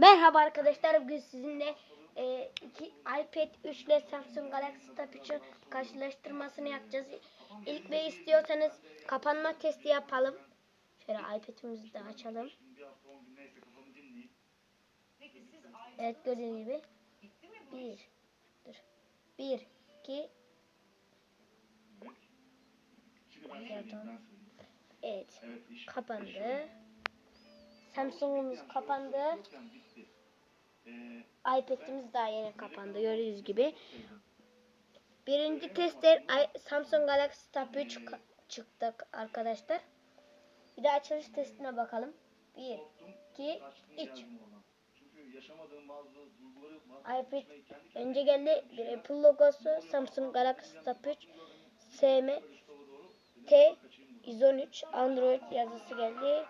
Merhaba arkadaşlar bugün sizinle e, iki iPad 3 ile Samsung Galaxy Tab 3'ün karşılaştırmasını yapacağız. İlk ve istiyorsanız kapanma testi yapalım. Şöyle iPad'imizi de açalım. Evet gördüğünüz gibi. Bir. Dur. Bir. iki. Pardon. Evet. Kapandı. Samsung'umuz kapandı. iPad'imiz daha yeni kapandı gördüğünüz gibi. Birinci testte i- Samsung Galaxy Tab 3 ka- çıktı arkadaşlar. Bir de açılış testine bakalım. 1, 2, 3. Çünkü yaşamadığım bazı duyguları iPad önce geldi bir Apple logosu Samsung Galaxy Tab 3 SM T 113 Android yazısı geldi.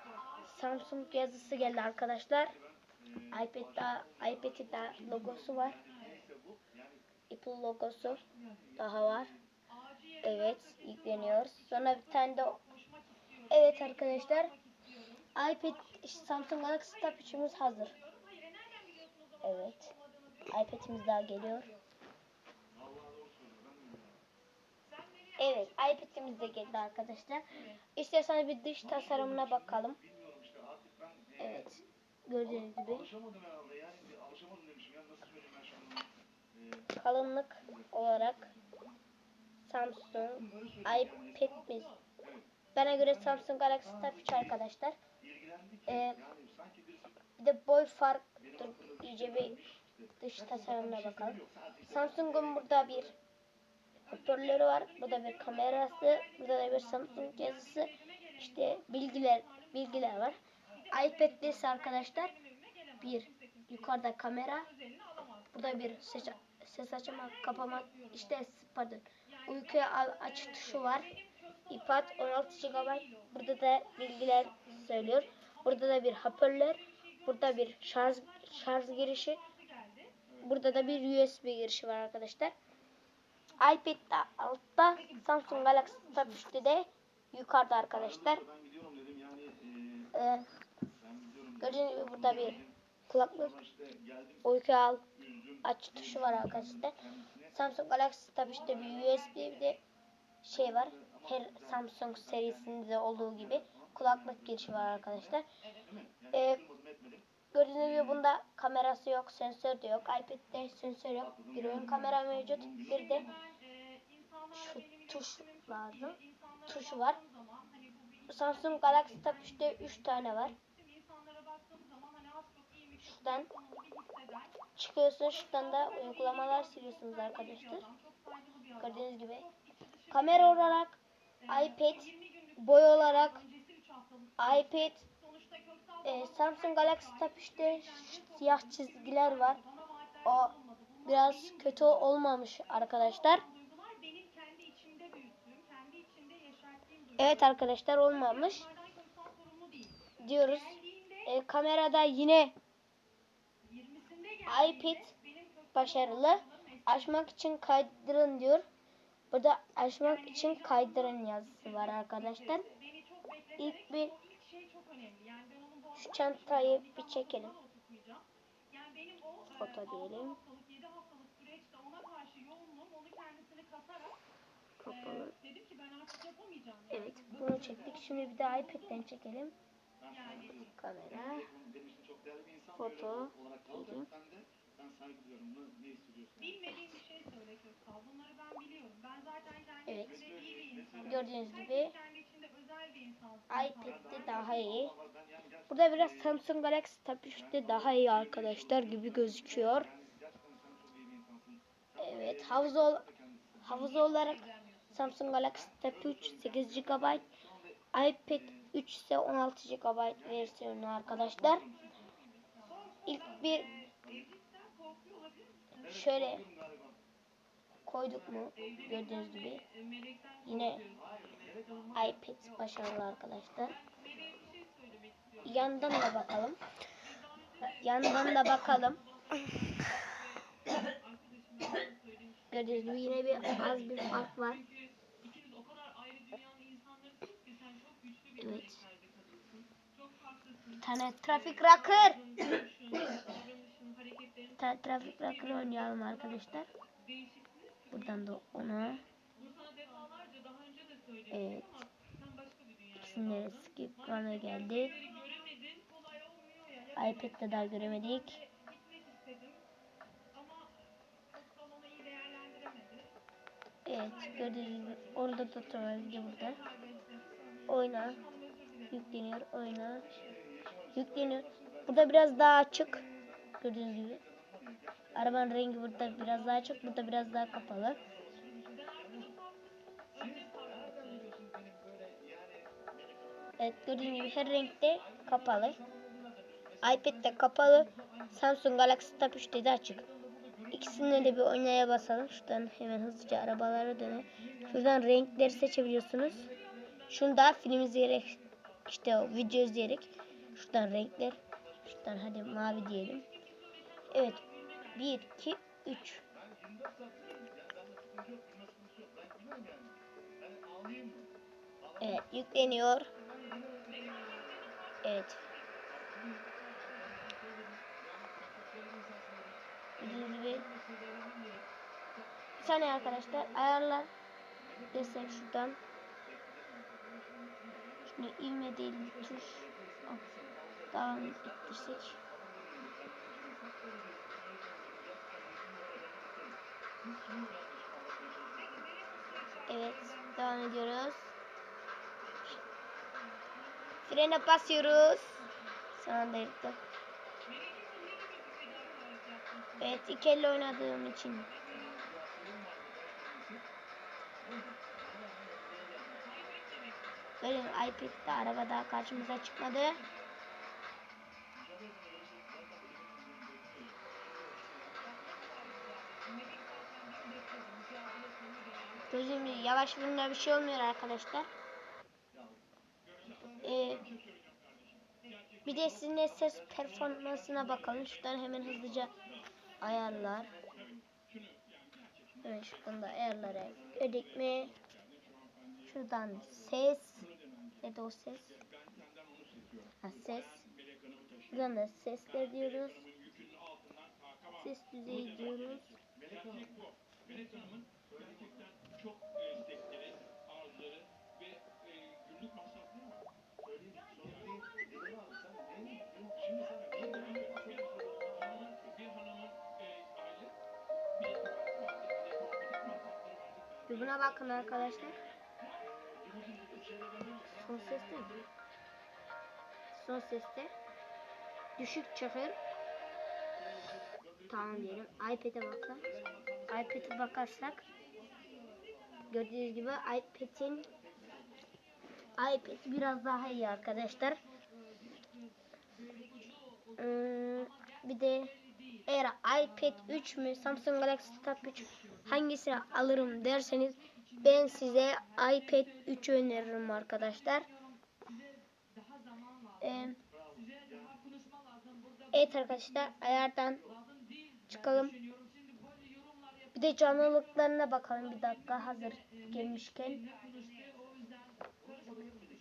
Samsung yazısı geldi arkadaşlar. iPad'da iPad'de logosu var. Apple logosu daha var. Evet, yükleniyor. Sonra bir tane de Evet arkadaşlar. iPad Samsung Galaxy Tab 3'ümüz hazır. Evet. iPad'imiz daha geliyor. Evet, iPad'imiz de geldi arkadaşlar. İsterseniz bir dış tasarımına bakalım. Evet. Gördüğünüz gibi alışamadım herhalde yani bir alışamadım demişim ya nasıl söyleyeyim ben şu an kalınlık olarak Samsung iPad'imiz. Bana göre Samsung Galaxy Tab 3 arkadaşlar. Ee, bir de boy fark dur iyice bir dış tasarımına bakalım. Samsung'un burada bir hoparlörü var. Burada bir kamerası. Burada da bir Samsung yazısı. İşte bilgiler bilgiler var. iPad'de ise arkadaşlar bir yukarıda kamera. Burada bir ses, ses açma kapama işte pardon uykuya aç tuşu var. iPad 16 GB. Burada da bilgiler söylüyor. Burada da bir hoparlör. Burada bir şarj şarj girişi. Burada da bir USB girişi var arkadaşlar. iPad'de altta Samsung Galaxy Tab 3'te de yukarıda arkadaşlar. e, Ee, gördüğünüz burada bir kulaklık işte uyku al aç tuşu var arkadaşlar. Samsung Galaxy Tab 3'te bir USB bir de şey var. Her Samsung serisinde olduğu gibi kulaklık girişi var arkadaşlar. Ee, gördüğünüz gibi bunda kamerası yok, sensör de yok. iPad'de sensör yok. Bir ön kamera mevcut. Bir de şu tuş lazım. Tuşu var. Samsung Galaxy Tab 3'te 3 tane var. Şuradan çıkıyorsun. Şuradan da uygulamalar siliyorsunuz arkadaşlar. Gördüğünüz gibi. Kamera olarak iPad, boy olarak iPad, e, Samsung Galaxy Tab 3'te siyah çizgiler var. O biraz kötü olmamış arkadaşlar. Evet arkadaşlar olmamış. Diyoruz. E, kamerada yine iPad başarılı. Açmak için kaydırın diyor. Burada açmak için kaydırın yazısı var arkadaşlar. İlk bir şu çantayı bir çekelim. Foto diyelim. Kapalı. Evet bunu çektik. Şimdi bir de iPad'den çekelim. Kamera. benim için çok değerli bir insan Foto. ben saygı duyuyorum ne, Bilmediğim bir şey söyle Köksal. Bunları ben biliyorum. Ben zaten kendi Evet. içinde iyi bir insanım. Gördüğünüz gibi bir insansın. iPad'de daha iyi. Burada biraz Samsung Galaxy Tab 3'te daha iyi arkadaşlar gibi gözüküyor. Evet havuzu, ol- havuzu olarak Samsung Galaxy Tab 3 8 GB iPad 3 ise 16 GB versiyonu arkadaşlar. İlk bir şöyle koyduk mu gördüğünüz gibi yine iPad başarılı arkadaşlar. Yandan da bakalım. Yandan da bakalım. Gördüğünüz gibi yine bir az bir fark var. Evet. Bir tane trafik rocker. Düşün, Mesela trafik rocker oynayalım arkadaşlar. Buradan da ona. Evet. bir İkisinin skip bana geldi. iPad'de daha göremedik. Evet gördüğünüz gibi orada da tutorial burada. Kaybettim. Oyna. Yükleniyor. Oyna. Yükleniyor. Burada biraz daha açık. Gördüğünüz gibi. Arabanın rengi burada biraz daha açık. Burada biraz daha kapalı. Evet gördüğünüz gibi her renkte kapalı. iPad'de kapalı. Samsung Galaxy Tab 3'te de açık. İkisine de bir oynaya basalım. Şuradan hemen hızlıca arabalara dönelim. Şuradan renkleri seçebiliyorsunuz. Şunu da film izleyerek işte video izleyerek şuradan renkler şuradan hadi mavi diyelim. Evet. 1 2 3 Evet yükleniyor. Evet. Gibi bir saniye arkadaşlar ayarlar desek şuradan şunu ivme değil bir tuş al, devam ettirsek Evet devam ediyoruz. Frene basıyoruz. Son anda yırttım Evet iki elle oynadığım için Benim iPad'de araba daha karşımıza çıkmadı. Gözüm yavaş bununla bir şey olmuyor arkadaşlar. Ee, bir de sizin ses performansına bakalım. Şuradan hemen hızlıca ayarlar. Evet şuradan da ayarlara girdik mi? Şuradan ses. Nerede o ses? Ha ses. Buradan da sesler diyoruz. Ses düzeyi diyoruz. Melek Hanım'ın gerçekten çok istekleri, arzuları ve e, günlük masrafları var. Söyleyeyim, sorun değil. Dedim abi sen neyin? Şimdi sana neyin? Bir hanımın e, aylık bir kozmetik masrafları. Bir buna bakın arkadaşlar. Son ses değil mi? Son seste. Düşük çakır. Tamam diyelim. iPad'e bakalım. iPad'e bakarsak gördüğünüz gibi iPad'in iPad biraz daha iyi arkadaşlar. Hmm, bir de eğer iPad 3 mü Samsung Galaxy Tab 3 hangisini alırım derseniz ben size iPad 3 öneririm arkadaşlar. Ee, evet arkadaşlar ayardan çıkalım. Bir de canlılıklarına bakalım bir dakika hazır gelmişken.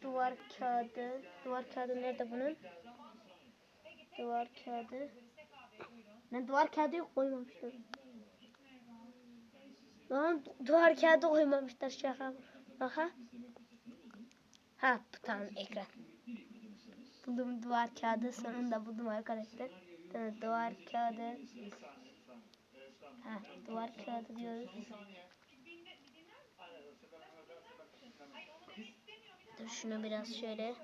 Duvar kağıdı. Duvar kağıdı nerede bunun? Duvar kağıdı. Ben duvar kağıdı yok koymamışlar. Lan duvar kağıdı koymamışlar şaka. Aha. Ha tamam ekran. Buldum duvar kağıdı sonunda buldum arkadaşlar. Duvar kağıdı. Ha duvar kağıdı diyoruz. Dur şunu biraz şöyle.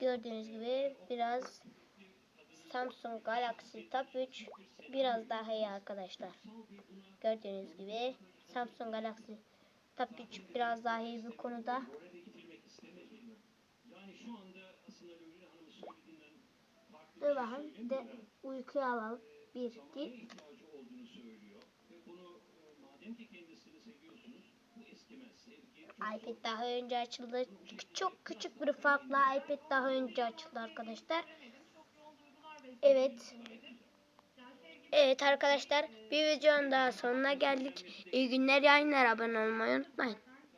Gördüğünüz gibi biraz Samsung Galaxy Tab 3 biraz daha iyi arkadaşlar. Gördüğünüz gibi Samsung Galaxy Tab 3 biraz daha iyi bir konuda. Dur bakalım bir de uykuya alalım. 1, 2, olduğunu söylüyor. Ve bunu madem ki kendisini seviyorsunuz, bu eskimez sevgi. iPad daha önce açıldı. Çok küçük bir farkla iPad daha önce açıldı arkadaşlar. Evet. Evet arkadaşlar bir videonun daha sonuna geldik. İyi günler yayınlar abone olmayı unutmayın.